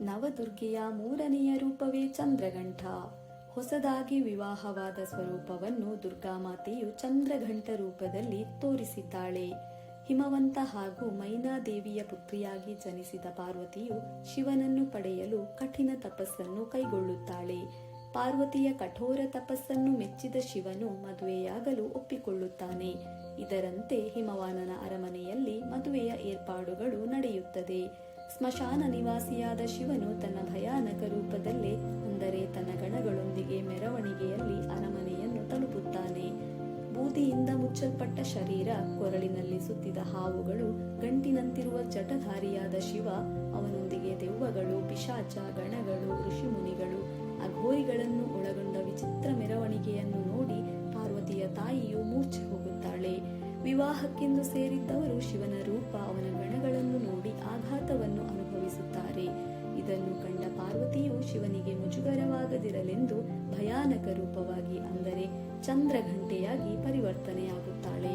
ನವದುರ್ಗೆಯ ಮೂರನೆಯ ರೂಪವೇ ಚಂದ್ರಘಂಠ ಹೊಸದಾಗಿ ವಿವಾಹವಾದ ಸ್ವರೂಪವನ್ನು ದುರ್ಗಾಮಾತೆಯು ಚಂದ್ರಘಂಠ ರೂಪದಲ್ಲಿ ತೋರಿಸಿದ್ದಾಳೆ. ಹಿಮವಂತ ಹಾಗೂ ಮೈನಾದೇವಿಯ ಪುತ್ರಿಯಾಗಿ ಜನಿಸಿದ ಪಾರ್ವತಿಯು ಶಿವನನ್ನು ಪಡೆಯಲು ಕಠಿಣ ತಪಸ್ಸನ್ನು ಕೈಗೊಳ್ಳುತ್ತಾಳೆ. ಪಾರ್ವತಿಯ ಕಠೋರ ತಪಸ್ಸನ್ನು ಮೆಚ್ಚಿದ ಶಿವನು ಮದುವೆಯಾಗಲು ಒಪ್ಪಿಕೊಳ್ಳುತ್ತಾನೆ. ಇದರಂತೆ ಹಿಮವಾನನ ಅರಮನೆಯಲ್ಲಿ ಮದುವೆಯ ಏರ್ಪಾಡುಗಳು ನಡೆಯುತ್ತದೆ. ಸ್ಮಶಾನ ನಿವಾಸಿಯಾದ ಶಿವನು ತನ್ನ ಭಯಾನಕ ರೂಪದಲ್ಲೇ, ಅಂದರೆ ತನ್ನ ಗಣಗಳೊಂದಿಗೆ ಮೆರವಣಿಗೆಯಲ್ಲಿ ಅರಮನೆಯನ್ನು ತಲುಪುತ್ತಾನೆ. ಬೂದಿಯಿಂದ ಮುಚ್ಚಲ್ಪಟ್ಟ ಶರೀರ, ಕೊರಳಿನಲ್ಲಿ ಸುತ್ತಿದ ಹಾವುಗಳು, ಗಂಟಿನಂತಿರುವ ಜಟಧಾರಿಯಾದ ಶಿವ, ಅವನೊಂದಿಗೆ ದೆವ್ವಗಳು, ಪಿಶಾಚ, ಗಣಗಳು, ಋಷಿಮುನಿಗಳು, ಅಘೋರಿಗಳನ್ನು ಒಳಗೊಂಡ ವಿಚಿತ್ರ ಮೆರವಣಿಗೆಯನ್ನು ನೋಡಿ ಪಾರ್ವತಿಯ ತಾಯಿಯು ಮೂರ್ಛೆ ಹೋಗುತ್ತಾಳೆ. ವಿವಾಹಕ್ಕೆಂದು ಸೇರಿದ್ದವರು ಶಿವನ ಇದನ್ನು ಕಂಡ ಪಾರ್ವತಿಯು ಶಿವನಿಗೆ ಮುಜುಗರವಾಗದಿರಲೆಂದು ಭಯಾನಕ ರೂಪವಾಗಿ ಅಂದರೆ ಚಂದ್ರಘಂಟೆಯಾಗಿ ಪರಿವರ್ತನೆಯಾಗುತ್ತಾಳೆ.